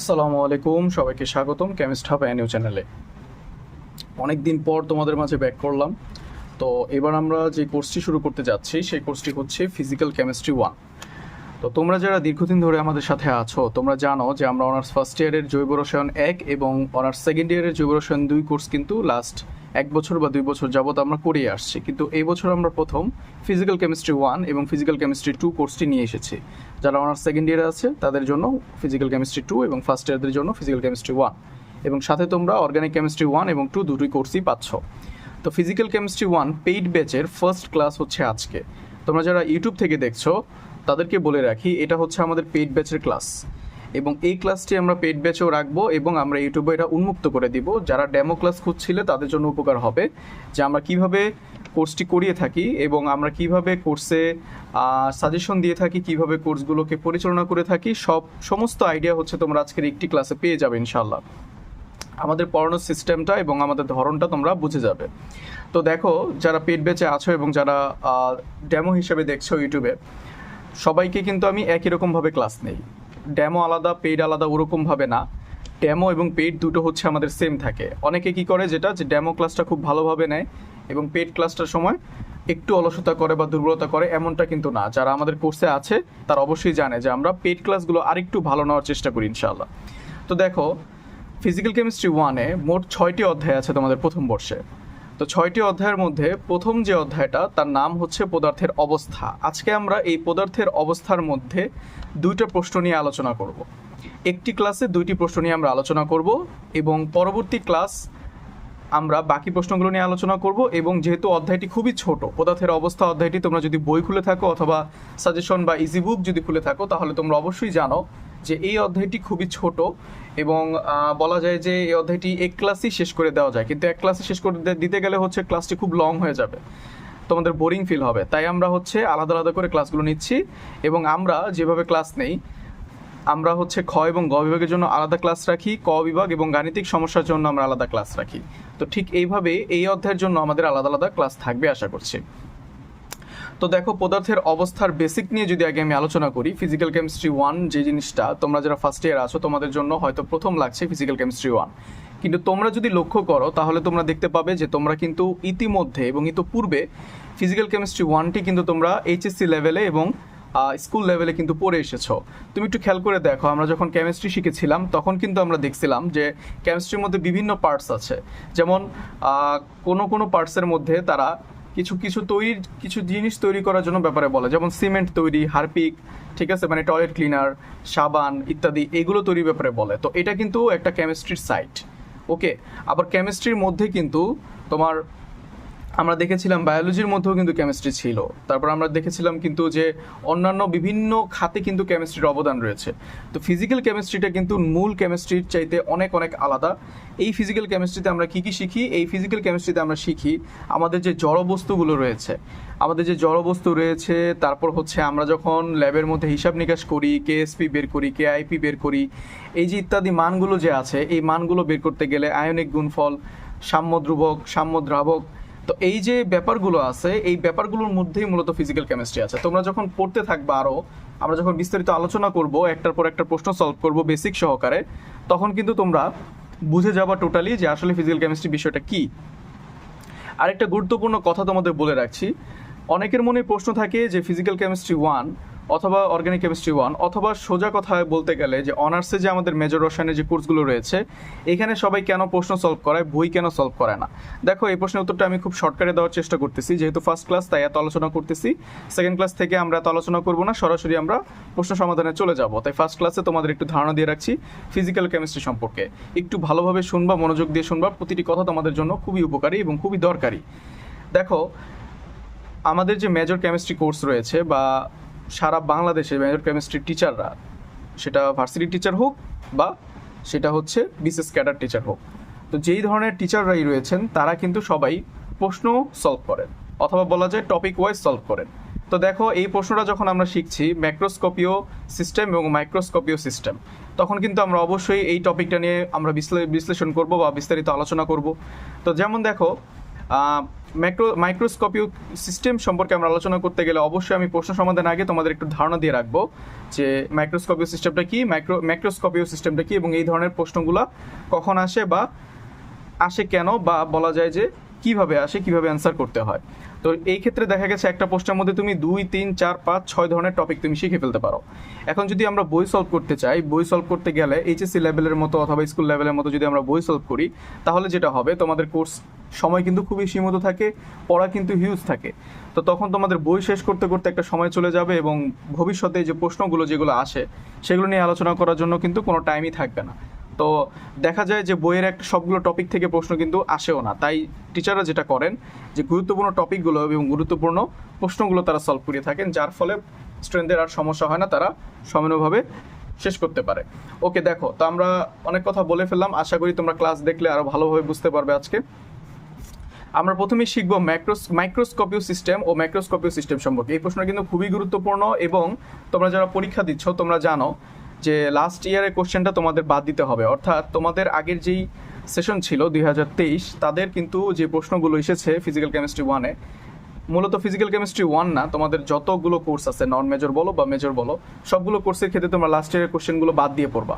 আসসালামু আলাইকুম, সবাইকে স্বাগতম কেমিস্ট হাব অ্যানিউ চ্যানেলে অনেক দিন পর তোমাদের মাঝে ব্যাক করলাম। তো এবার আমরা যে কোর্সটি শুরু করতে যাচ্ছি, সেই কোর্সটি হচ্ছে ফিজিক্যাল কেমিস্ট্রি ওয়ান তো তোমরা যারা দীর্ঘদিন ধরে আমাদের সাথে আছো, তোমরা জানো যে আমরা অনার্স ফার্স্ট ইয়ারের জৈব রসায়ন এক এবং অনার্স সেকেন্ড ইয়ারের জৈব রসায়ন দুই কোর্স কিন্তু লাস্ট এক বছর বা দুই বছর যাবত আমরা করিয়ে আসছি। কিন্তু এই বছর আমরা প্রথম ফিজিক্যাল কেমিস্ট্রি ওয়ান এবং ফিজিক্যাল কেমিস্ট্রি টু কোর্সটি নিয়ে এসেছি। যারা অনার্স সেকেন্ড ইয়ারে আছে, তাদের জন্য ফিজিক্যাল কেমিস্ট্রি টু এবং ফার্স্ট ইয়ারদের জন্য ফিজিক্যাল কেমিস্ট্রি ওয়ান এবং সাথে তোমরা অর্গানিক কেমিস্ট্রি ওয়ান এবং টু দুটোই কোর্সই পাচ্ছ। তো ফিজিক্যাল কেমিস্ট্রি ওয়ান পেইড ব্যাচের ফার্স্ট ক্লাস হচ্ছে আজকে। তোমরা যারা ইউটিউব থেকে দেখছ, তাদেরকে বলে রাখি, এটা হচ্ছে আমাদের পেইড ব্যাচের ক্লাস এবং এই ক্লাসটি আমরা পেইড ব্যাচেও রাখব এবং আমরা ইউটিউবে এটা উন্মুক্ত করে দিব। যারা ডেমো ক্লাস খুঁজছিলে, তাদের জন্য উপকার হবে যে আমরা কীভাবে কোর্সটি করিয়ে থাকি এবং আমরা কীভাবে কোর্সে সাজেশন দিয়ে থাকি, কীভাবে কোর্সগুলোকে পরিচালনা করে থাকি, সব সমস্ত আইডিয়া হচ্ছে তোমরা আজকের একটি ক্লাসে পেয়ে যাবে ইনশাল্লাহ আমাদের পড়ানোর সিস্টেমটা এবং আমাদের ধরনটা তোমরা বুঝে যাবে। তো দেখো, যারা পেট বেচে আছো এবং যারা ডেমো হিসেবে দেখছ ইউটিউবে, সবাইকে কিন্তু আমি একই রকমভাবে ক্লাস নেই। ডেমো আলাদা পেইড আলাদা ওরকমভাবে না। ড্যামো এবং পেইড দুটো হচ্ছে আমাদের সেম থাকে। অনেকে কি করে যেটা, যে ড্যামো ক্লাসটা খুব ভালোভাবে নেয় এবং পেইড ক্লাসটার সময় একটু অলসতা করে বা দুর্বলতা করে, এমনটা কিন্তু না। যারা আমাদের কোর্সে আছে, তারা অবশ্যই জানে যে আমরা পেইড ক্লাসগুলো আরেকটু ভালো নেওয়ার চেষ্টা করি, ইনশাআল্লাহ। তো দেখো ফিজিক্যাল কেমিস্ট্রি ওয়ানে মোট ছয়টি অধ্যায় আছে তোমাদের প্রথম বর্ষে। তো ছয়টি অধ্যায়ের মধ্যে প্রথম যে অধ্যায়টা, তার নাম হচ্ছে পদার্থের অবস্থা। আজকে আমরা এই পদার্থের অবস্থার মধ্যে দুইটা প্রশ্ন নিয়ে আলোচনা করব। একটি ক্লাসে দুইটি প্রশ্ন নিয়ে আমরা আলোচনা করব এবং পরবর্তী ক্লাস আমরা বাকি প্রশ্নগুলো নিয়ে আলোচনা করব এবং যেহেতু অধ্যায়টি খুবই ছোট, পদার্থের অবস্থা অধ্যায়টি তোমরা যদি বই খুলে থাকো অথবা সাজেশন বা ইজি বুক যদি খুলে থাকো, তাহলে তোমরা অবশ্যই জানো যে এই অধ্যায়টি খুবই ছোট এবং বলা যায় যে এই অধ্যায়টি এক ক্লাসই শেষ করে দেওয়া যায়। কিন্তু এক ক্লাসে শেষ করে দিতে গেলে হচ্ছে ক্লাসটি খুব লং হয়ে যাবে। তোমাদের বোরিং ফিল হবে। তাই আমরা হচ্ছে আলাদা আলাদা করে ক্লাসগুলো নিচ্ছি এবং আমরা যেভাবে ক্লাস নেই, আমরা হচ্ছে খ এবং গ বিভাগের জন্য আলাদা ক্লাস রাখি, ক বিভাগ এবং গাণিতিক সমস্যার জন্য আমরা আলাদা ক্লাস রাখি। তো ঠিক এইভাবে এই অধ্যায়ের জন্য আমাদের আলাদা আলাদা ক্লাস থাকবে আশা করছি। তো দেখো, পদার্থের অবস্থার বেসিক নিয়ে যদি আগে আমি আলোচনা করি ফিজিক্যাল কেমিস্ট্রি ওয়ান যে জিনিসটা, তোমরা যারা ফার্স্ট ইয়ার আছো, তোমাদের জন্য হয়তো প্রথম লাগছে ফিজিক্যাল কেমিস্ট্রি ওয়ান কিন্তু তোমরা যদি লক্ষ্য করো, তাহলে তোমরা দেখতে পাবে যে তোমরা কিন্তু ইতিমধ্যে এবং ইতিপূর্বে ফিজিক্যাল কেমিস্ট্রি ওয়ানটি কিন্তু তোমরা এইচএসসি লেভেলে এবং স্কুল লেভেলে কিন্তু পড়ে এসেছ। তুমি একটু খেয়াল করে দেখো, আমরা যখন কেমিস্ট্রি শিখেছিলাম, তখন কিন্তু আমরা দেখছিলাম যে কেমিস্ট্রির মধ্যে বিভিন্ন পার্টস আছে। যেমন কোনো কোনো পার্টসের মধ্যে তারা কিছু কিছু তৈরির কিছু জিনিস তৈরি করার জন্য ব্যাপারে বলে। যেমন সিমেন্ট তৈরি, হারপিক, ঠিক আছে? মানে টয়লেট ক্লিনার সাবান ইত্যাদি, এগুলো তৈরির ব্যাপারে বলে। তো এটা কিন্তু একটা কেমিস্ট্রির সাইট ওকে আবার কেমিস্ট্রির মধ্যে কিন্তু তোমার আমরা দেখেছিলাম বায়োলজির মধ্যেও কিন্তু কেমিস্ট্রি ছিল। তারপর আমরা দেখেছিলাম কিন্তু যে অন্যান্য বিভিন্ন খাতে কিন্তু কেমিস্ট্রির অবদান রয়েছে। তো ফিজিক্যাল কেমিস্ট্রিটা কিন্তু মূল কেমিস্ট্রির চাইতে অনেক অনেক আলাদা। এই ফিজিক্যাল কেমিস্ট্রিতে আমরা কী কী শিখি? এই ফিজিক্যাল কেমিস্ট্রিতে আমরা শিখি আমাদের যে জড় বস্তুগুলো রয়েছে। আমাদের যে জড় বস্তু রয়েছে, তারপর হচ্ছে আমরা যখন ল্যাবের মধ্যে হিসাব নিকাশ করি কেএসপি বের করি কেআইপি বের করি, এই যে ইত্যাদি মানগুলো যে আছে, এই মানগুলো বের করতে গেলে আয়নিক গুণফল সাম্য ধ্রুবক সাম্য দ্রাবক তো এই যে ব্যাপারগুলো আছে, এই ব্যাপারগুলোর মধ্যেই মূলত ফিজিক্যাল কেমিস্ট্রি আছে। তোমরা যখন পড়তে থাকবে আরও আমরা যখন বিস্তারিত আলোচনা করব, একটার পর একটা প্রশ্ন সলভ করব বেসিক সহকারে, তখন কিন্তু তোমরা বুঝে যাবা টোটালি যে আসলে ফিজিক্যাল কেমিস্ট্রি বিষয়টা কী। আরেকটা গুরুত্বপূর্ণ কথা তোমাদের বলে রাখছি, অনেকের মনে প্রশ্ন থাকে যে ফিজিক্যাল কেমিস্ট্রি ওয়ান অথবা অর্গানিক কেমিস্ট্রি ওয়ান অথবা সোজা কথায় বলতে গেলে যে অনার্সে যে আমাদের মেজর রসায়নের যে কোর্সগুলো রয়েছে, এখানে সবাই কেন প্রশ্ন সলভ করায়, বই কেন সলভ করে না? দেখো, এই প্রশ্নের উত্তরটা আমি খুব শর্টকাটে দেওয়ার চেষ্টা করতেছি, যেহেতু ফার্স্ট ক্লাস তাই এত আলোচনা করতেছি। সেকেন্ড ক্লাস থেকে আমরা এত আলোচনা করব না, সরাসরি আমরা প্রশ্ন সমাধানে চলে যাব। তাই ফার্স্ট ক্লাসে তোমাদের একটু ধারণা দিয়ে রাখছি ফিজিক্যাল কেমিস্ট্রি সম্পর্কে। একটু ভালোভাবে শুনবা, মনোযোগ দিয়ে শুনবা, প্রতিটি কথা তোমাদের জন্য খুবই উপকারী এবং খুবই দরকারি। দেখো, আমাদের যে মেজর কেমিস্ট্রি কোর্স রয়েছে বা সারা বাংলাদেশে মেজর কেমিস্ট্রি টিচাররা সেটা ভার্সিটি টিচার হোক বা সেটা হচ্ছে বিশেষ ক্যাডার টিচার হোক। তো যেই ধরনের টিচাররাই রয়েছেন, তারা কিন্তু সবাই প্রশ্ন সলভ করেন অথবা বলা যায় টপিক ওয়াইজ সলভ করেন। তো দেখো, এই প্রশ্নটা যখন আমরা শিখছি ম্যাক্রোস্কোপিও সিস্টেম এবং মাইক্রোস্কোপিও সিস্টেম তখন কিন্তু আমরা অবশ্যই এই টপিকটা নিয়ে আমরা বিশ্লে- বিশ্লেষণ করব বা বিস্তারিত আলোচনা করব। তো যেমন দেখো ম্যাক্রো মাইক্রোস্কোপিও সিস্টেম সম্পর্কে আমরা আলোচনা করতে গেলে অবশ্যই আমি প্রশ্ন সমাধান আগে তোমাদের একটু ধারণা দিয়ে রাখব যে মাইক্রোস্কোপিও সিস্টেমটা কি মাইক্রো ম্যাক্রোস্কোপিও সিস্টেমটা কি এবং এই ধরনের প্রশ্নগুলো কখন আসে বা আসে কেন বা বলা যায় যে কীভাবে আসে, কীভাবে অ্যান্সার করতে হয়। তো এই ক্ষেত্রে দেখা গেছে একটা পোস্টের মধ্যে তুমি দুই, তিন, চার, পাঁচ, ছয় ধরনের টপিক তুমি শিখে ফেলতে পারো। এখন যদি আমরা বই সলভ করতে চাই, বই সলভ করতে গেলে এইচএসসি লেভেলের মতো অথবা স্কুল লেভেলের মতো যদি আমরা বই সলভ করি, তাহলে যেটা হবে, তোমাদের কোর্স সময় কিন্তু খুবই সীমিত থাকে, পড়া কিন্তু হিউজ থাকে। তো তখন তোমাদের বই শেষ করতে করতে একটা সময় চলে যাবে এবং ভবিষ্যতে যে প্রশ্নগুলো যেগুলো আসে, সেগুলো নিয়ে আলোচনা করার জন্য কিন্তু কোনো টাইমই থাকবে না। তো দেখা যায় যে বইয়ের একটা সবগুলো টপিক থেকে প্রশ্ন কিন্তু আসেও না। তাই টিচাররা যেটা করেন যে গুরুত্বপূর্ণ টপিকগুলো এবং গুরুত্বপূর্ণ প্রশ্নগুলো তারা সলভ করে থাকেন, যার ফলে স্টুডেন্টদের আর সমস্যা হয় না, তারা সমানভাবে শেষ করতে পারে। ওকে দেখো, তো আমরা অনেক কথা বলে ফেললাম। আশা করি তোমরা ক্লাস দেখলে আরও ভালোভাবে বুঝতে পারবে আজকে। আমরা প্রথমেই শিখব ম্যাক্রোস মাইক্রোস্কোপিও সিস্টেম ও ম্যাক্রোস্কোপিও সিস্টেম সম্পর্কে। এই প্রশ্নটা কিন্তু খুবই গুরুত্বপূর্ণ এবং তোমরা যারা পরীক্ষা দিচ্ছ, তোমরা জানো যে লাস্ট ইয়ারের কোশ্চেনটা তোমাদের বাদ দিতে হবে। অর্থাৎ তোমাদের আগের যেই সেশন ছিল দু হাজার তেইশ, তাদের কিন্তু যে প্রশ্নগুলো এসেছে ফিজিক্যাল কেমিস্ট্রি ওয়ানে মূলত ফিজিক্যাল কেমিস্ট্রি ওয়ান না, তোমাদের যতগুলো কোর্স আছে নন মেজর বলো বা মেজর বলো, সবগুলো কোর্সের ক্ষেত্রে তোমরা লাস্ট ইয়ারের কোশ্চেনগুলো বাদ দিয়ে পড়বা।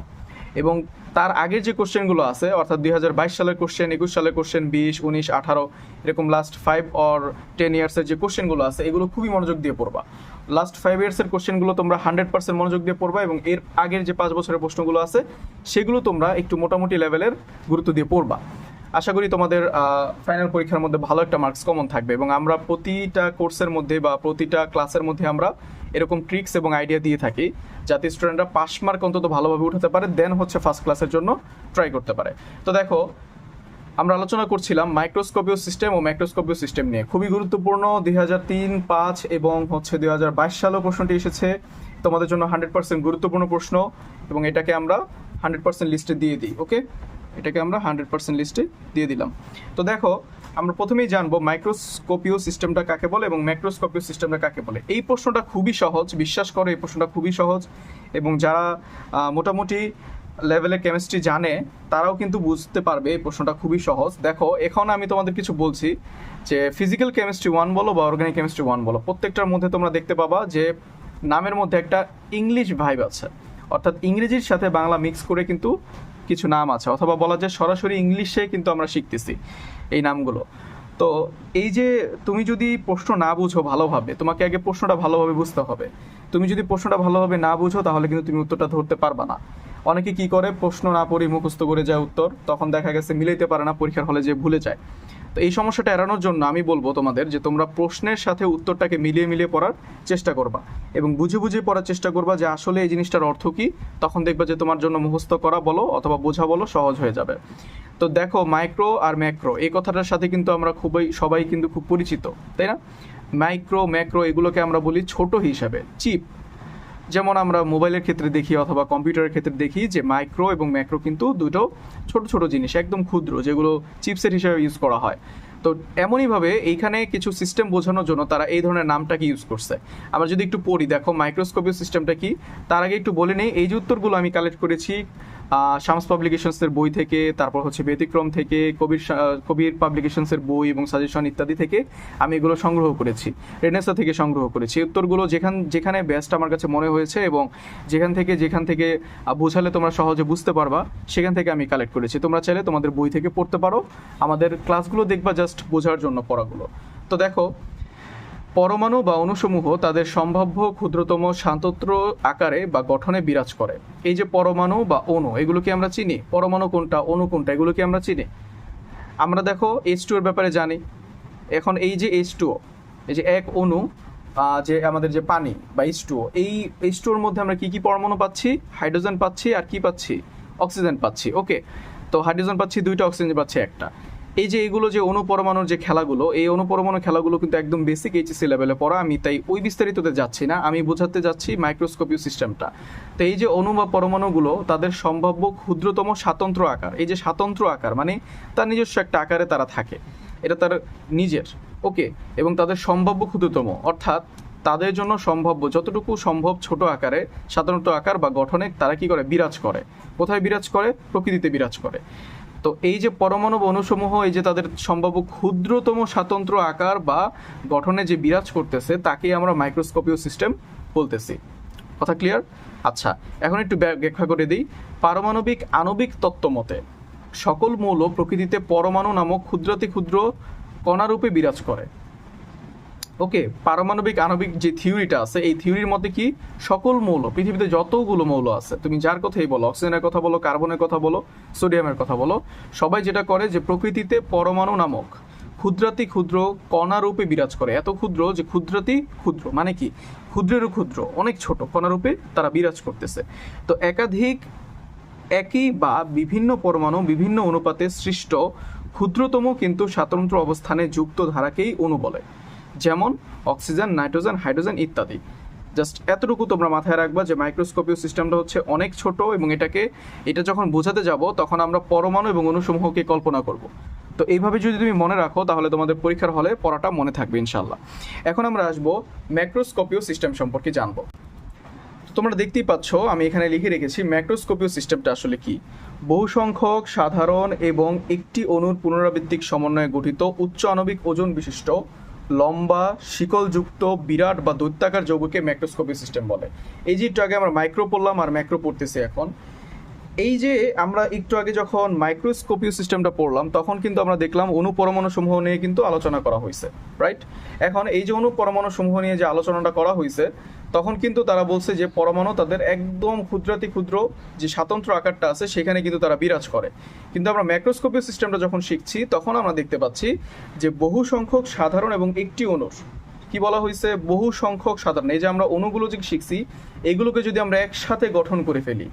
এবং তার আগের যে কোশ্চেনগুলো আছে, অর্থাৎ দুই হাজার বাইশ সালের কোশ্চেন একুশ সালের কোশ্চেন বিশ, উনিশ, আঠারো, এরকম লাস্ট ফাইভ অর টেন ইয়ার্সের যে কোশ্চেনগুলো আছে, এগুলো খুবই মনোযোগ দিয়ে পড়বা। লাস্ট ফাইভ ইয়ার্সের কোশ্চেনগুলো তোমরা হান্ড্রেড পার্সেন্ট মনোযোগ দিয়ে পড়বা এবং এর আগের যে পাঁচ বছরের প্রশ্নগুলো আছে, সেগুলো তোমরা একটু মোটামুটি লেভেলের গুরুত্ব দিয়ে পড়বা। আশা করি তোমাদের ফাইনাল পরীক্ষার মধ্যে ভালো একটা মার্কস কমন থাকবে এবং আমরা প্রতিটা কোর্সের মধ্যে বা প্রতিটা ক্লাসের মধ্যে আমরা এরকম ট্রিক্স এবং আইডিয়া দিয়ে থাকি, যাতে স্টুডেন্টরা পাস মার্ক অন্তত ভালোভাবে উঠাতে পারে দেন হচ্ছে ফার্স্ট ক্লাসের জন্য ট্রাই করতে পারে। তো দেখো আমরা আলোচনা করছিলাম মাইক্রোস্কোপিও সিস্টেম ও মাইক্রোস্কোপিও সিস্টেম নিয়ে। খুবই গুরুত্বপূর্ণ দুই হাজার তিন, পাঁচ এবং হচ্ছে দুই হাজার বাইশ সালেও প্রশ্নটি এসেছে। তোমাদের জন্য হান্ড্রেড পার্সেন্ট গুরুত্বপূর্ণ প্রশ্ন এবং এটাকে আমরা হান্ড্রেড পার্সেন্ট লিস্টে দিয়ে দিই, ওকে? এটাকে আমরা হান্ড্রেড পার্সেন্ট লিস্টে দিয়ে দিলাম। তো দেখো, আমরা প্রথমেই জানব মাইক্রোস্কোপিও সিস্টেমটা কাকে বলে এবং ম্যাক্রোস্কোপিও সিস্টেমটা কাকে বলে। এই প্রশ্নটা খুবই সহজ, বিশ্বাস করো, এই প্রশ্নটা খুবই সহজ এবং যারা মোটামুটি লেভেলে কেমিস্ট্রি জানে, তারাও কিন্তু বুঝতে পারবে এই প্রশ্নটা খুবই সহজ। দেখো, এখন আমি তোমাদের কিছু বলছি যে ফিজিক্যাল কেমিস্ট্রি ওয়ান বলো বা অর্গানিক কেমিস্ট্রি ওয়ান বলো, প্রত্যেকটার মধ্যে তোমরা দেখতে পাবা যে নামের মধ্যে একটা ইংলিশ ভাইব আছে। অর্থাৎ ইংরেজির সাথে বাংলা মিক্স করে কিন্তু কিছু নাম আছে, অথবা বলা যায় সরাসরি ইংলিশে কিন্তু আমরা শিখতেছি এই নামগুলো। তো এই যে তুমি যদি প্রশ্ন না বুঝো ভালোভাবে, তোমাকে আগে প্রশ্নটা ভালোভাবে বুঝতে হবে। তুমি যদি প্রশ্নটা ভালোভাবে না বুঝো, তাহলে কিন্তু তুমি উত্তরটা ধরতে পারবা না। অনেকে কি করে, প্রশ্ন না পড়ে মুখস্থ করে যায় উত্তর। তখন দেখা গেছে মিলাইতে পারে না, পরীক্ষার হলে যে ভুলে যায়। তো এই সমস্যাটা এড়ানোর জন্য আমি বলব তোমাদের যে, তোমরা প্রশ্নের সাথে উত্তরটাকে মিলিয়ে মিলিয়ে পড়ার চেষ্টা করবা। এবং বুঝে বুঝে পড়ার চেষ্টা করবা যে, আসলে এই জিনিসটার অর্থ কি? তখন দেখবা যে, তোমার জন্য মুখস্থ করা বলো অথবা বোঝা বলো সহজ হয়ে যাবে। তো দেখো, মাইক্রো আর ম্যাক্রো, এই কথাটার সাথে কিন্তু আমরা খুবই, সবাই কিন্তু খুব পরিচিত, তাই না? মাইক্রো, ম্যাক্রো এগুলোকে আমরা বলি ছোট হিসাবে, চিপ। যেমন আমরা মোবাইলের ক্ষেত্রে দেখি অথবা কম্পিউটারের ক্ষেত্রে দেখি যে মাইক্রো এবং ম্যাক্রো কিন্তু দুটো ছোট ছোট জিনিস, একদম ক্ষুদ্র, যেগুলো চিপসের হিসাবে ইউজ করা হয়। তো এমনইভাবে এইখানে কিছু সিস্টেম বোঝানোর জন্য তারা এই ধরনের নামটাকে ইউজ করছে। আমরা যদি একটু পড়ি, দেখো মাইক্রোস্কোপিক সিস্টেমটা কি? তার আগে একটু বলে নেই, এই যে উত্তরগুলো আমি কালেক্ট করেছি শামস পাবলিকেশনসের বই থেকে, তারপর হচ্ছে ব্যতিক্রম থেকে, কবির কবির পাবলিকেশনসের বই এবং সাজেশন ইত্যাদি থেকে আমি এগুলো সংগ্রহ করেছি, রেনেসা থেকে সংগ্রহ করেছি। উত্তরগুলো যেখান, যেখানে বেস্ট আমার কাছে মনে হয়েছে এবং যেখান থেকে যেখান থেকে বোঝালে তোমরা সহজে বুঝতে পারবা, সেখান থেকে আমি কালেক্ট করেছি। তোমরা চাইলে তোমাদের বই থেকে পড়তে পারো। আমাদের ক্লাসগুলো দেখবা জাস্ট বোঝার জন্য পড়াগুলো। তো দেখো পরমাণু বা অণুসমূহ তাদের সম্ভাব্য ক্ষুদ্রতম শান্তত্র আকারে বা গঠনে বিরাজ করে। এই যে পরমাণু বা অণু এগুলো কি আমরা চিনি। পরমাণু কোনটা, অণু কোনটা এগুলো কি আমরা চিনি। আমরা দেখো এইচ টু এর ব্যাপারে জানি। এখন এই যে এইচ টু এই যে এক অণু যে আমাদের যে পানি বা এইচ টু এই এইচ টু এর মধ্যে আমরা কি কি পরমাণু পাচ্ছি? হাইড্রোজেন পাচ্ছি আর কি পাচ্ছি? অক্সিজেন পাচ্ছি। ওকে, তো হাইড্রোজেন পাচ্ছি, দুইটা অক্সিজেন পাচ্ছি, একটা। এই যে এগুলো যে অনুপরমাণুর যে খেলাগুলো, এই অনুপরমাণু খেলাগুলো কিন্তু একদম বেসিক এইচএসসি লেভেলে পড়া, আমি তাই ওই বিস্তারিততে যাচ্ছি না, আমি বোঝাতে যাচ্ছি মাইক্রোস্কোপিও সিস্টেমটা তো এই যে অণু বা পরমাণুগুলো, তাদের সম্ভাব্য ক্ষুদ্রতম স্বাতন্ত্র আকার, এই যে স্বাতন্ত্র আকার মানে তার নিজস্ব একটা আকারে তারা থাকে, এটা তার নিজের ওকে এবং তাদের সম্ভাব্য ক্ষুদ্রতম, অর্থাৎ তাদের জন্য সম্ভাব্য, যতটুকু সম্ভব ছোট আকারে, সাধারণত আকার বা গঠনে তারা কি করে? বিরাজ করে। কোথায় বিরাজ করে? প্রকৃতিতে বিরাজ করে। তো এই যে পরমাণু অণুসমূহ এই যে তাদের সম্ভাব্য ক্ষুদ্রতম স্বাতন্ত্র আকার বা গঠনে যে বিরাজ করতেছে, তাকেই আমরা মাইক্রোস্কোপীয় সিস্টেম বলতেছি। কথা ক্লিয়ার আচ্ছা এখন একটু ব্যাখ্যা করে দিই। পারমাণবিক আণবিক তত্ত্ব মতে, সকল মৌল প্রকৃতিতে পরমাণু নামক ক্ষুদ্রাতি ক্ষুদ্র কণারূপে বিরাজ করে। ওকে, পারমাণবিক, আণবিক যে থিওরিটা আছে, এই থিওরির মধ্যে কি? সকল মৌল, পৃথিবীতে যতগুলো মৌল আছে, তুমি যার কথাই বলো, অক্সিজেনের কথা বলো, কার্বনের কথা বলো, সোডিয়ামের কথা বলো, সবাই যেটা করে যে প্রকৃতিতে পরমাণু নামক ক্ষুদ্রাতি ক্ষুদ্র কণারূপে বিরাজ করে। এত ক্ষুদ্র যে ক্ষুদ্রাতি ক্ষুদ্র মানে কি? ক্ষুদ্রেরও ক্ষুদ্র, অনেক ছোট কণারূপে তারা বিরাজ করতেছে। তো একাধিক একই বা বিভিন্ন পরমাণু, বিভিন্ন অনুপাতে সৃষ্ট ক্ষুদ্রতম কিন্তু স্বাতন্ত্র অবস্থানে যুক্ত ধারাকেই অণু বলে। যেমন অক্সিজেন, নাইট্রোজেন, হাইড্রোজেন ইত্যাদি। জাস্ট এতটুকু তোমরা মাথায় রাখবা যে মাইক্রোস্কোপীয় সিস্টেমটা হচ্ছে অনেক ছোট এবং এটাকে, এটা যখন বোঝাতে যাব, তখন আমরা পরমাণু এবং অণুসমূহকে কল্পনা করব। তো এইভাবে যদি তুমি মনে রাখো, তাহলে তোমাদের পরীক্ষার হলে পড়াটা মনে থাকবে ইনশাল্লাহ এখন আমরা আসব ম্যাক্রোস্কোপীয় সিস্টেম সম্পর্কে জানব। তোমরা দেখতেই পাচ্ছ, আমি এখানে লিখে রেখেছি ম্যাক্রোস্কোপীয় সিস্টেমটা আসলে কি? বহু সংখ্যক সাধারণ এবং একটি অণুর পুনরাবৃত্তিক সমন্বয়ে গঠিত উচ্চ আণবিক ওজন বিশিষ্ট লম্বা, শিকলযুক্ত, বিরাট বা দৈত্যাকার যৌগকে ম্যাক্রোস্কোপিক সিস্টেম বলে। এই যে একটু আগে আমরা মাইক্রো পড়লাম আর ম্যাক্রো পড়তেছি এখন। এই যে আমরা একটু আগে যখন মাইক্রোস্কোপীয় সিস্টেমটা পড়লাম, তখন কিন্তু আমরা দেখলাম অনুপরমাণু সমূহ নিয়ে কিন্তু আলোচনা করা হয়েছে রাইট এখন এই যে অনুপরমাণু সমূহ নিয়ে যে আলোচনাটা করা হয়েছে তখন কিন্তু তারা বলছে যে পরমাণু তাদের একদম ক্ষুদ্রাতি ক্ষুদ্র যে স্বাতন্ত্র আকারটা আছে, সেখানে কিন্তু তারা বিরাজ করে। কিন্তু আমরা ম্যাক্রোস্কোপীয় সিস্টেমটা যখন শিখছি, তখন আমরা দেখতে পাচ্ছি যে বহু সংখ্যক সাধারণ এবং একটি অণুর, কি বলা হয়েছে? বহু সংখ্যক সাধারণ। এই যে আমরা অণুগুলো যে শিখছি, এগুলোকে যদি আমরা একসাথে গঠন করে ফেলি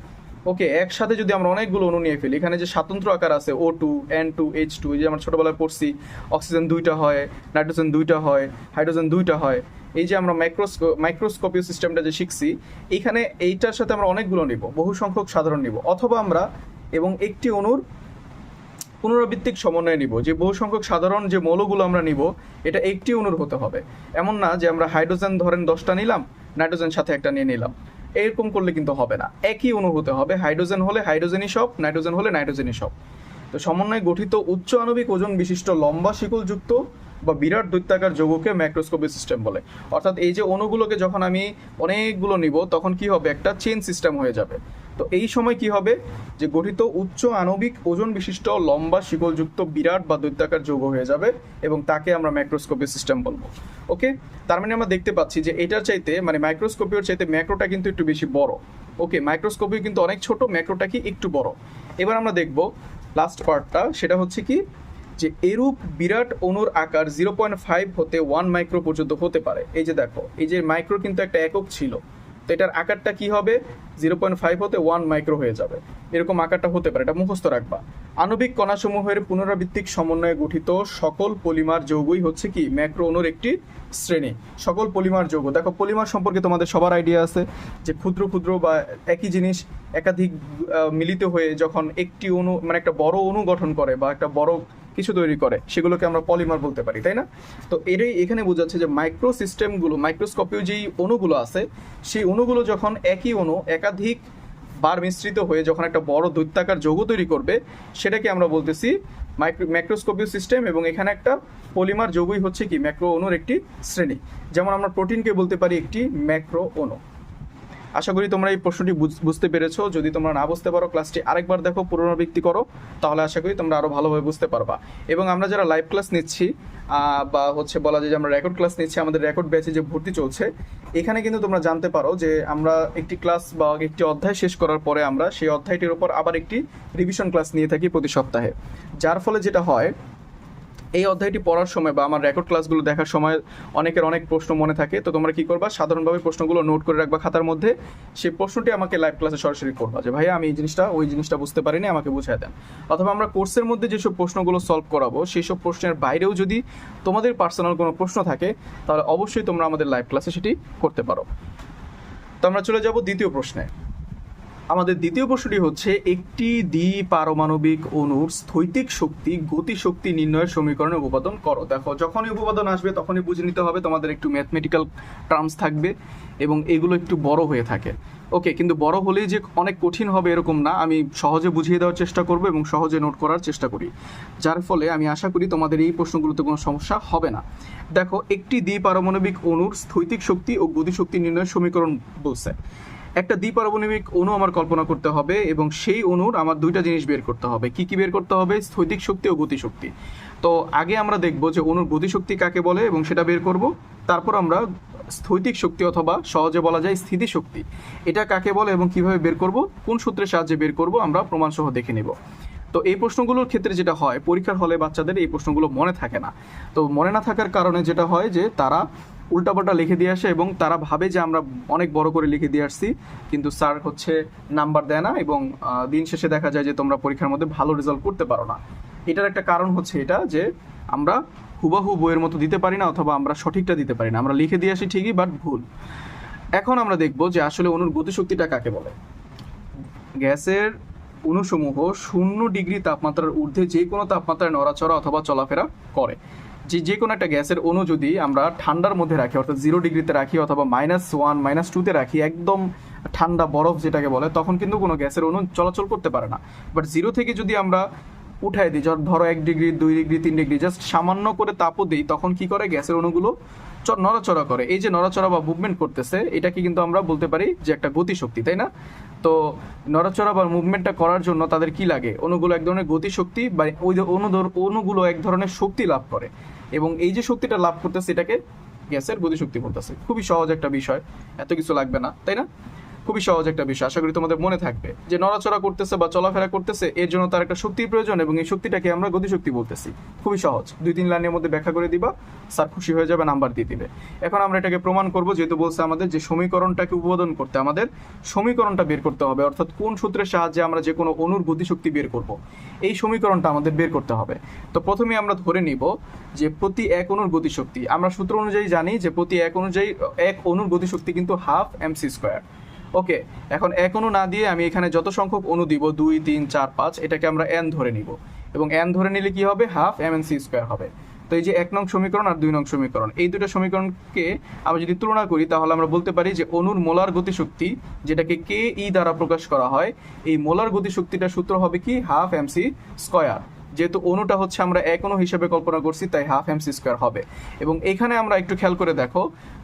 ওকে, একসাথে যদি আমরা অনেকগুলো অণু নিয়ে ফেলি, এখানে যে স্বাতন্ত্র আকার আছে O two N two H two এই যে আমরা ছোটবেলায় পড়ছি অক্সিজেন দুইটা হয় নাইট্রোজেন দুইটা হয় হাইড্রোজেন দুইটা হয়, এই যে আমরা মাইক্রোস্কো মাইক্রোস্কোপীয় সিস্টেমটা যে শিখছি, এখানে এইটার সাথে আমরা অনেকগুলো নিব, বহু সংখ্যক সাধারণ নিব, অথবা আমরা এবং একটি অণুর পুনরাবৃত্তিক সমন্বয় নিব, যে বহু সংখ্যক সাধারণ যে মৌলগুলো আমরা নিব, এটা একটি অণুর হতে হবে। এমন না যে আমরা হাইড্রোজেন ধরেন দশটা নিলাম নাইট্রোজেন সাথে একটা নিয়ে নিলাম। এরকম করলে কিন্তু হবে না। একই অণু হতে হবে, হাইড্রোজেন হলে হাইড্রোজেনই সব, নাইট্রোজেন হলে নাইট্রোজেনই সব। তো সমন্বয়ে গঠিত উচ্চ আণবিক ওজন বিশিষ্ট লম্বা শিকলযুক্ত বা বিরাট দৈত্যাকার যৌগকে ম্যাক্রোস্কোপি সিস্টেম বলে। অর্থাৎ এই যে অণুগুলোকে যখন আমি অনেকগুলো নিব, তখন কি হবে? একটা চেন সিস্টেম হয়ে যাবে। তো এই সময় কি হবে? যে গঠিত উচ্চ আণবিক ওজন বিশিষ্ট লম্বা শিকলযুক্ত বিরাট বা দৈত্যাকার যৌগ হয়ে যাবে এবং তাকে আমরা ম্যাক্রোস্কোপিক সিস্টেম বলব। ওকে? তার মানে আমরা দেখতে পাচ্ছি যে এটার চাইতে মানে মাইক্রোস্কোপিওর চাইতে ম্যাক্রোটা কিন্তু একটু বেশি বড়। ওকে? মাইক্রোস্কোপিও কিন্তু অনেক ছোট, ম্যাক্রোটা কি একটু বড়। এবার আমরা দেখব লাস্ট পার্টটা সেটা হচ্ছে কি? যে এরূপ বিরাট অণুর আকার জিরো পয়েন্ট ফাইভ হতে ওয়ান মাইক্রো পর্যন্ত হতে পারে। এই যে দেখো, এই যে মাইক্রো কিন্তু একটা একক ছিল। তো এটার আকারটা কি হবে? জিরো পয়েন্ট ফাইভ হতে ওয়ান মাইক্রো হয়ে যাবে। এরকম আকারটা হতে পারে, এটা মুখস্থ রাখবা। আণবিক কণাসমূহের পুনরাবৃত্তিক সমন্বয়ে গঠিত সকল পলিমার যৌগই হচ্ছে কি? ম্যাক্রো অণুর একটি শ্রেণি। সকল পলিমার যৌগ। দেখো, পলিমার সম্পর্কে তোমাদের সবার আইডিয়া আছে যে ক্ষুদ্র ক্ষুদ্র বা একই জিনিস একাধিক মিলিত হয়ে যখন একটি অণু মানে একটা বড় অণু গঠন করে বা একটা বড় কিছু তৈরি করে, সেগুলোকে আমরা পলিমার বলতে পারি, তাই না? তো এটাই এখানে বোঝাচ্ছে যে মাইক্রো সিস্টেমগুলো মাইক্রোস্কোপীয় যেই অণুগুলো আছে, সেই অণুগুলো যখন একই অণু একাধিক বার মিশ্রিত হয়ে যখন একটা বড় দৈত্যাকার যৌগ তৈরি করবে, সেটাকে আমরা বলতেছি মাইক্রো ম্যাক্রোস্কোপীয় সিস্টেম এবং এখানে একটা পলিমার যৌগই হচ্ছে কি ম্যাক্রো অণুর একটি শ্রেণি। যেমন আমরা প্রোটিনকে বলতে পারি একটি ম্যাক্রো অণু। আশা করি তোমরা এই প্রশ্নটি বুঝ- বুঝতে পেরেছ। যদি তোমরা না বুঝতে পারো, ক্লাসটি আরেকবার দেখো পুনরাবৃত্তি করো, তাহলে আশা করি তোমরা আরও ভালোভাবে বুঝতে পারবা। এবং আমরা যারা লাইভ ক্লাস নিচ্ছি বা হচ্ছে বলা যায় যে আমরা রেকর্ড ক্লাস নিচ্ছি, আমাদের রেকর্ড ব্যাচে যে ভর্তি চলছে, এখানে কিন্তু তোমরা জানতে পারো যে আমরা একটি ক্লাস বা একটি অধ্যায় শেষ করার পরে আমরা সেই অধ্যায়টির উপর আবার একটি রিভিশন ক্লাস নিয়ে থাকি প্রতি সপ্তাহে। যার ফলে যেটা হয় এই অধ্যায়টি পড়ার সময় বা আমার রেকর্ড ক্লাসগুলো দেখার সময় অনেকের অনেক প্রশ্ন মনে থাকে। তো তোমরা কি করবা? সাধারণভাবে প্রশ্নগুলো নোট করে রাখবা খাতার মধ্যে। সেই প্রশ্নটি আমাকে লাইভ ক্লাসে সরাসরি করবা যে, ভাইয়া, আমি এই জিনিসটা, ওই জিনিসটা বুঝতে পারিনি, আমাকে বুঝিয়ে দেন। অথবা আমরা কোর্সের মধ্যে যেসব প্রশ্নগুলো সলভ করাবো সেই সব প্রশ্নের বাইরেও যদি তোমাদের পার্সোনাল কোনো প্রশ্ন থাকে, তাহলে অবশ্যই তোমরা আমাদের লাইভ ক্লাসে সেটি করতে পারো। তো আমরা চলে যাব দ্বিতীয় প্রশ্নে। আমাদের দ্বিতীয় প্রশ্নটি হচ্ছে, একটি দ্বি পারমাণবিক অণুর স্থৈতিক শক্তি গতি শক্তি নির্ণয়ের সমীকরণে উপাদান করো। দেখো, যখনই উপাদান আসবে, তখনই বুঝে নিতে হবে তোমাদের একটু ম্যাথমেটিক্যাল টার্মস থাকবে এবং এগুলো একটু বড় হয়ে থাকে। ওকে কিন্তু বড় হলেই যে অনেক কঠিন হবে এরকম না। আমি সহজে বুঝিয়ে দেওয়ার চেষ্টা করব এবং সহজে নোট করার চেষ্টা করি। যার ফলে আমি আশা করি তোমাদের এই প্রশ্নগুলোতে কোনো সমস্যা হবে না। দেখো, একটি দ্বিপারমাণবিক অণুর স্থৈতিক শক্তি ও গতিশক্তি নির্ণয়ের সমীকরণ বলছে। একটা দ্বিপারমাণবিক অণু আমার কল্পনা করতে হবে এবং সেই অণুর আমার দুইটা জিনিস বের করতে হবে। কি কি বের করতে হবে? স্থৈতিক শক্তি ও গতিশক্তি। তো আগে আমরা দেখব যে অণুর গতিশক্তি কাকে বলে এবং সেটা বের করব। তারপর আমরা স্থৈতিক শক্তি অথবা সহজে বলা যায় স্থিতিশক্তি, এটা কাকে বলে এবং কীভাবে বের করব, কোন সূত্রের সাহায্যে বের করব আমরা প্রমাণ সহ দেখে নেব। তো এই প্রশ্নগুলোর ক্ষেত্রে যেটা হয়, পরীক্ষার হলে বাচ্চাদের এই প্রশ্নগুলো মনে থাকে না। তো মনে না থাকার কারণে যেটা হয় যে তারা উল্টাপাল্টা লিখে দিয়ে আসে এবং তারা ভাবে যে আমরা অনেক বড় করে লিখে দিয়ে আসছি, কিন্তু স্যার হচ্ছে নাম্বার দেয় না এবং দিন শেষে দেখা যায় যে তোমরা পরীক্ষার মধ্যে ভালো রেজাল্ট করতে পারো না। এটার একটা কারণ হচ্ছে এটা যে আমরা হুবাহু বইয়ের মতো দিতে পারি না অথবা আমরা সঠিকটা দিতে পারি না। আমরা লিখে দিয়ে আসি ঠিকই বাট ভুল। এখন আমরা দেখব যে আসলে অনুর গতিশক্তিটা কাকে বলে। গ্যাসের অণুসমূহ শূন্য ডিগ্রি তাপমাত্রার ঊর্ধ্বে যে কোনো তাপমাত্রায় নড়াচড়া অথবা চলাফেরা করে। যে যে কোনো একটা গ্যাসের অণু যদি আমরা ঠান্ডার মধ্যে রাখি, অর্থাৎ জিরো ডিগ্রিতে রাখি অথবা মাইনাস ওয়ান মাইনাস টুতে রাখি, একদম ঠান্ডা বরফ যেটাকে বলে, তখন কিন্তু কোনো গ্যাসের অণু চলাচল করতে পারে না। বাট জিরো থেকে যদি আমরা উঠাই দিই ধরো এক ডিগ্রি দুই ডিগ্রি তিন ডিগ্রি জাস্ট সামান্য করে তাপও দিই, তখন কি করে গ্যাসের অণুগুলো নড়াচড়া করে। এই যে নড়াচড়া বা মুভমেন্ট করতেছে, এটাকে কিন্তু আমরা বলতে পারি যে একটা গতিশক্তি, তাই না? তো নড়াচড়া বা মুভমেন্টটা করার জন্য তাদের কি লাগে? অণুগুলো এক ধরনের গতিশক্তি বা ওই অণুগুলো এক ধরনের শক্তি লাভ করে। এবং এই যে শক্তিটা লাভ করতেছে, এটাকে গ্যাসের গতিশক্তি বলতেছে। খুবই সহজ একটা বিষয়, এত কিছু লাগবে না, তাই না? খুবই সহজ একটা বিষয়, আশা করি তোমাদের মনে থাকবে। যে নড়াচড়া করতেছে বা চলাফেরা করতেছে, এর জন্য তার একটা শক্তির প্রয়োজন এবং এই শক্তিটাকে আমরা গতিশক্তি বলতেছি। খুবই সহজ। দুই, তিন লাইনের মধ্যে ব্যাখ্যা করে দিবা, স্যার খুশি হয়ে যাবে, নাম্বার দিয়ে দিবে। এখন আমরা এটাকে প্রমাণ করব, যেহেতু বলছে আমাদের যে সমীকরণটাকে উদ্বোধন করতে, আমাদের সমীকরণটা বের করতে হবে, অর্থাৎ কোন সূত্রের সাহায্যে আমরা যে কোনো অণুর গতিশক্তি বের করব, এই সমীকরণটা আমাদের বের করতে হবে। তো প্রথমে আমরা ধরে নিব যে প্রতি এক অনুর গতিশক্তি, আমরা সূত্র অনুযায়ী জানি যে প্রতি এক অনুযায়ী, এক অনুর গতিশক্তি কিন্তু হাফ এমসি স্কোয়ার। ওকে, এখন এক অণু না দিয়ে আমি এখানে যত সংখ্যক অণু দিব, দুই, তিন, চার, পাঁচ, এটাকে আমরা এন ধরে নিব। এবং এন ধরে নিলে কি হবে? Half M N C square হবে। তো এই যে এক নং সমীকরণ আর দুই নং সমীকরণ, এই দুটো সমীকরণকে আমরা যদি তুলনা করি, তাহলে আমরা বলতে পারি যে অণুর মোলার গতিশক্তি, যেটাকে কে ই দ্বারা প্রকাশ করা হয়, এই মোলার গতিশক্তিটার সূত্র হবে কি? Half M C square. যেহেতু অণুটা হচ্ছে আমরা এক অণু হিসেবে কল্পনা করছি, তাই হাফ এম সি স্কোয়ার হবে। এবং এখানে আমরা একটু খেয়াল করে দেখো,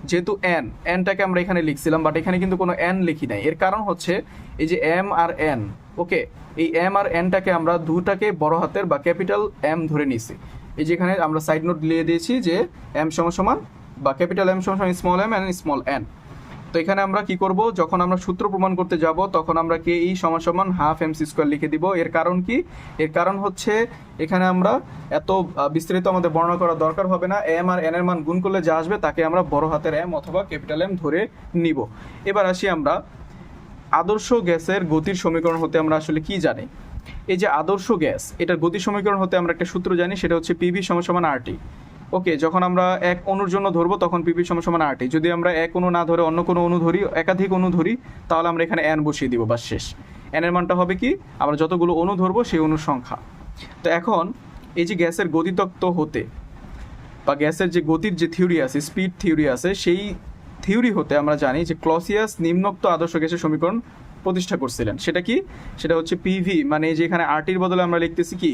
যেহেতু এন এনটাকে আমরা এখানে লিখছিলাম বাট এখানে কিন্তু কোনো এন লিখি নাই। এর কারণ হচ্ছে, এই যে এম আর এন ওকে এই এম আর এনটাকে আমরা দুটাকে বড় হাতের বা ক্যাপিটাল এম ধরে নিয়েছি। এই যেখানে আমরা সাইড নোট লিয়ে দিয়েছি যে এম সমান বা ক্যাপিটাল এম সমান small M and small N তো এখানে আমরা কি করব? যখন আমরা সূত্র প্রমাণ করতে যাব, তখন আমরা কে? ই সমান সমান হাফ এম সি স্কোয়ার লিখে দিব। এর কারণ কি? এর কারণ হচ্ছে এখানে আমরা এত বিস্তারিত আমাদের বর্ণনা করার দরকার হবে না। এম আর এন এর মান গুণ করলে যা আসবে তাকে আমরা বড় হাতের এম অথবা ক্যাপিটাল এম ধরে নিব। এবার আসি আমরা আদর্শ গ্যাসের গতির সমীকরণ হতে আমরা আসলে কি জানি? এই যে আদর্শ গ্যাস, এটার গতি সমীকরণ হতে আমরা একটা সূত্র জানি, সেটা হচ্ছে পিভি সমান আরটি ওকে, যখন আমরা এক অণুর জন্য ধরবো, তখন পিভি সমান আরটি যদি আমরা এক অণু না ধরে, অন্য কোনো অণু ধরি, একাধিক অণু ধরি, তাহলে আমরা এখানে এন বসিয়ে দিব বা শেষ। এর মানটা হবে কি? আমরা যতগুলো অণু ধরবো, সেই অণুর সংখ্যা। তো এখন, এই যে গ্যাসের গতিতত্ত্ব হতে, বা গ্যাসের যে গতির যে থিওরি আছে, স্পিড থিওরি আছে, সেই থিওরি হতে আমরা জানি যে ক্লসিয়াস নিম্নোক্ত আদর্শ গ্যাসের সমীকরণ প্রতিষ্ঠা করছিলেন। সেটা কি? সেটা হচ্ছে পিভি মানে যে এখানে আরটির বদলে আমরা লিখতেছি কি?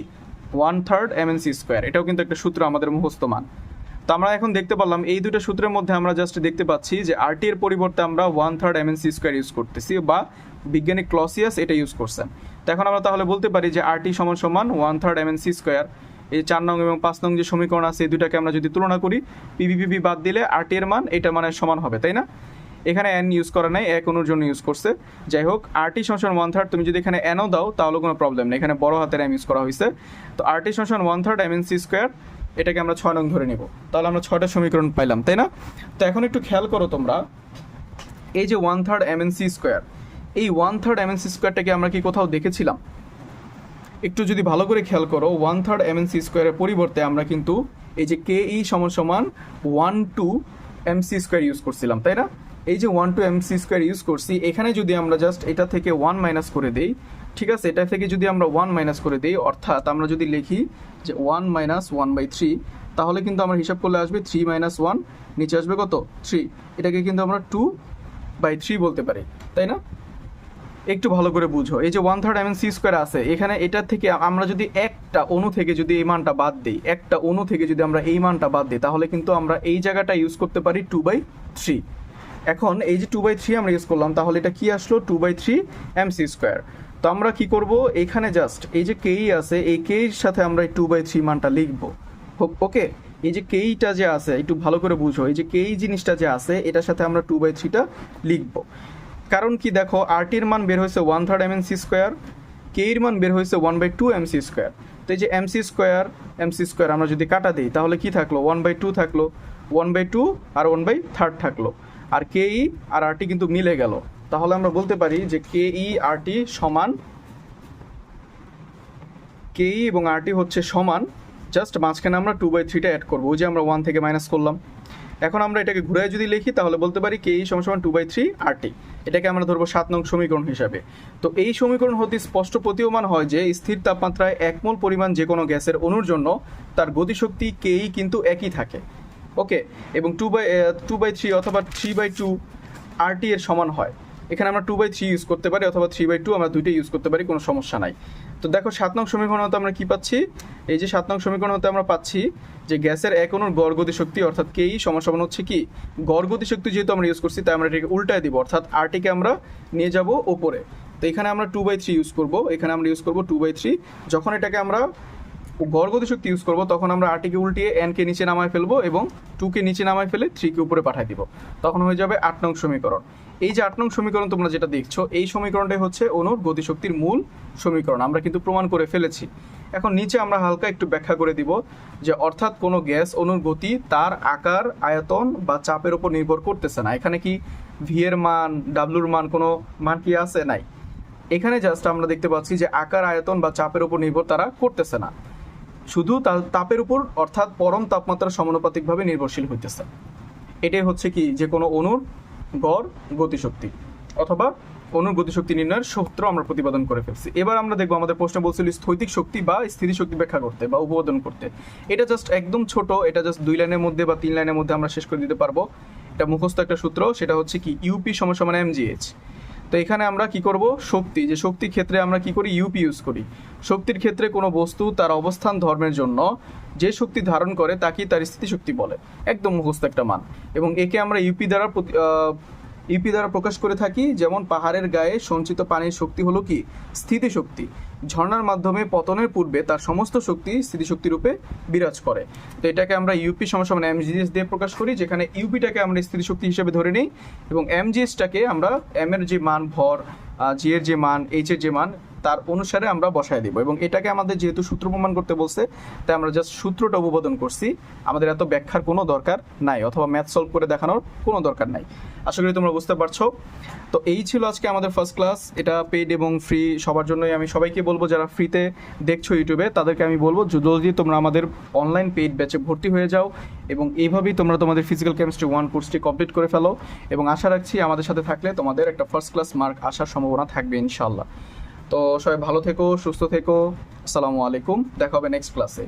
One third M MNC square এটাও কিন্তু একটা সূত্র আমাদের মুখস্থ মান। তো আমরা এখন দেখতে পারলাম, এই দুটো সূত্রের মধ্যে আমরা জাস্ট দেখতে পাচ্ছি যে আরটি এর পরিবর্তে আমরা one third M MNC square use করতেছি বা বিজ্ঞানী ক্লসিয়াস এটা ইউজ করছেন। তো এখন আমরা তাহলে বলতে পারি যে আরটি সমান সমান one third M MNC square এই চার নং এবং পাঁচ নং যে সমীকরণ আছে, এই দুটাকে আমরা যদি তুলনা করি পিভি বাদ দিলে আরটি এর মান এটা মানে সমান হবে, তাই না? এখানে এন ইউজ করা নাই, এক অনুর জন্য ইউজ করছে। যাই হোক আরটি সংসার ওয়ান থার্ড তুমি যদি এখানে এনও দাও, তাহলে কোনো প্রবলেম নেই। এখানে বড় হাতের এম ইউজ করা হয়েছে তো আরটি সংসার one third M C square এটাকে আমরা ছয় নং ধরে নিব। তাহলে আমরা ছয়টা সমীকরণ পাইলাম, তাই না? তো এখন একটু খেয়াল করো তোমরা, এই যে one third M C square এই ওয়ান থার্ড এম সি স্কোয়ারটাকে আমরা কি কোথাও দেখেছিলাম? একটু যদি ভালো করে খেয়াল করো one third M N C স্কোয়ারের পরিবর্তে আমরা কিন্তু এই যে কে ই সমান সমান one two M C square use করছিলাম, তাই না? এই যে one two M C square use করছি, এখানে যদি আমরা জাস্ট এটা থেকে ওয়ান মাইনাস করে দেই, ঠিক আছে, এটা থেকে যদি আমরা ওয়ান মাইনাস করে দিই, অর্থাৎ আমরা যদি লিখি যে one minus one by three তাহলে কিন্তু আমরা হিসাব করলে আসবে থ্রি মাইনাস ওয়ান নিচে আসবে কত? থ্রি এটাকে কিন্তু আমরা টু বাই থ্রি বলতে পারি, তাই না? একটু ভালো করে বুঝো। এই যে one third M C square আছে, এখানে এটার থেকে আমরা যদি একটা অণু থেকে যদি এই মানটা বাদ দিই, একটা অণু থেকে যদি আমরা এই মানটা বাদ দিই, তাহলে কিন্তু আমরা এই জায়গাটা ইউজ করতে পারি টু বাই থ্রি এখন এই যে টু বাই থ্রি আমরা ইউজ করলাম, তাহলে এটা কি আসলো? Two by three M C square তো আমরা কি করব? এখানে জাস্ট এই যে কেই আছে, এই কেইর সাথে আমরা এই টু বাই থ্রি মানটা লিখব। ওকে এই যে কেইটা যে আছে, একটু ভালো করে বুঝো, এই যে কেই জিনিসটা যে আছে, এটার সাথে আমরা টু বাই থ্রিটা লিখব। কারণ কি দেখো আরটির মান বের হয়েছে one third M N C square কেইর মান বের হয়েছে one by two M C square তো এই যে M C square M C square আমরা যদি কাটা দিই, তাহলে কি থাকল? ওয়ান বাই টু থাকল ওয়ান বাই টু আর ওয়ান বাই থার্ড থাকল। আর কে ই আর আরটি কিন্তু মিলে গেল। তাহলে আমরা বলতে পারি যে কে ই আরটি সমান কে ই এবং আরটি হচ্ছে সমান। জাস্ট মাঝখানে আমরা টু বাই থ্রিটা অ্যাড করব। ওই যে আমরা ওয়ান থেকে মাইনাস করলাম। এখন আমরা এটাকে ঘুরে যদি লিখি, তাহলে বলতে পারি কে ই সমান সমান টু বাই থ্রি আরটি এটাকে আমরা ধরবো সাত নং সমীকরণ হিসাবে। তো এই সমীকরণ হতে স্পষ্ট প্রতীয়মান হয় যে, স্থির তাপমাত্রায় এক মোল পরিমাণ যে কোনো গ্যাসের অণুর জন্য তার গতিশক্তি কেই কিন্তু একই থাকে। ওকে, এবং two by two by three অথবা থ্রি বাই টু আরটি এর সমান হয়। এখানে আমরা টু বাই থ্রি ইউজ করতে পারি অথবা থ্রি বাই টু আমরা দুইটাই ইউজ করতে পারি, কোনো সমস্যা নাই। তো দেখো, সাত নং সমীকরণ হতে আমরা কি পাচ্ছি? এই যে সাত নং সমীকরণ হতে আমরা পাচ্ছি যে গ্যাসের এক অনুর গড় গতিশক্তি অর্থাৎ কেই সমান সমান হচ্ছে কি? গড় গতিশক্তি যেহেতু আমরা ইউজ করছি, তাই আমরা এটাকে উল্টায় দিব। অর্থাৎ আরটিকে আমরা নিয়ে যাব ওপরে। তো এখানে আমরা টু বাই থ্রি ইউজ করব। এখানে আমরা ইউজ করব টু বাই থ্রি যখন এটাকে আমরা গড় গতিশক্তি ইউজ করব, তখন আমরা আরটিকে উল্টিয়ে এনকে নিচে নামায় ফেলব এবং টুকে নিচে নামায় ফেলে থ্রিকে উপরে পাঠিয়ে দিব। তখন হয়ে যাবে আট নং সমীকরণ। এই যে আট নং সমীকরণ তোমরা যেটা দেখছ, এই সমীকরণটাই হচ্ছে অনুর গতিশক্তির মূল সমীকরণ। আমরা কিন্তু প্রমাণ করে ফেলেছি। এখন নিচে আমরা হালকা একটু ব্যাখ্যা করে দিব যে অর্থাৎ কোনো গ্যাস অনুর গতি তার আকার, আয়তন বা চাপের উপর নির্ভর করতেছে না। এখানে কি ভি এর মান ডাব্লুর মান কোনো মান কি আছে? নাই। এখানে জাস্ট আমরা দেখতে পাচ্ছি যে আকার, আয়তন বা চাপের উপর নির্ভর তারা করতেছে না। শুধু তাপের উপর অর্থাৎ পরম তাপমাত্রা সমানুপাতিকভাবে নির্ভরশীল হইতেছে। এটাই হচ্ছে কি? যে কোনো অণুর গড় গতিশক্তি অথবা অণুর গতিশক্তি নির্ণয়ের সূত্র আমরা প্রতিপাদন করে ফেলছি। এবার আমরা দেখব, আমাদের প্রশ্ন বলছিল স্থৈতিক শক্তি বা স্থিতিশক্তি ব্যাখ্যা করতে বা উপপাদন করতে। এটা জাস্ট একদম ছোট, এটা জাস্ট দুই লাইনের মধ্যে বা তিন লাইনের মধ্যে আমরা শেষ করে দিতে পারব। এটা মুখস্থ একটা সূত্র, সেটা হচ্ছে কি? ইউপি সমান সমান এমজিএইচ তো এখানে আমরা কি করব? শক্তি, যে শক্তির ক্ষেত্রে আমরা কি করি? ইউপি ইউজ করি। শক্তির ক্ষেত্রে কোনো বস্তু তার অবস্থান ধর্মের জন্য যে শক্তি ধারণ করে তাকেই তার স্থিতিশক্তি বলে। একদম মুখস্থ একটা মান। এবং একে আমরা ইউপি দ্বারা ইউপি দ্বারা প্রকাশ করে থাকি, যেমন পাহাড়ের গায়ে সঞ্চিত পানির শক্তি হলো কি? স্থিতিশক্তি। ঝর্ণার মাধ্যমে পতনের পূর্বে তার সমস্ত শক্তি স্থিতিশক্তি রূপে বিরাজ করে। তো এটাকে আমরা ইউপি সমান এমজিএস দিয়ে প্রকাশ করি, যেখানে ইউপিটাকে আমরা স্থিতিশক্তি হিসেবে ধরে নিই এবং এমজিএসটাকে আমরা এম এর যে মান, ভর জি এর যে মান এইচ এর যে মান তার অনুসারে আমরা বসায় দিব। এবং এটাকে আমাদের যেহেতু সূত্র প্রমাণ করতে বলছে, তাই আমরা জাস্ট সূত্রটা উপবোধন করছি। আমাদের এত ব্যাখ্যার কোনো দরকার নাই, অথবা ম্যাথ সলভ করে দেখানোর কোনো দরকার নাই। আশা করি তোমরা বুঝতে পারছ। তো এই ছিল আজকে আমাদের ফার্স্ট ক্লাস এটা পেইড এবং ফ্রি সবার জন্যই আমি সবাইকে বলব, যারা ফ্রিতে দেখছ ইউটিউবে তাদেরকে আমি বলব যদি তোমরা আমাদের অনলাইন পেইড ব্যাচে ভর্তি হয়ে যাও এবং এইভাবেই তোমরা তোমাদের ফিজিক্যাল কেমিস্ট্রি ওয়ান কোর্সটি কমপ্লিট করে ফেলো। এবং আশা রাখছি আমাদের সাথে থাকলে তোমাদের একটা ফার্স্ট ক্লাস মার্ক আসার সম্ভাবনা থাকবে ইনশাল্লাহ তো সবাই ভালো থেকো সুস্থ থেকো। আসসালামু আলাইকুম। দেখা হবে নেক্সট ক্লাসে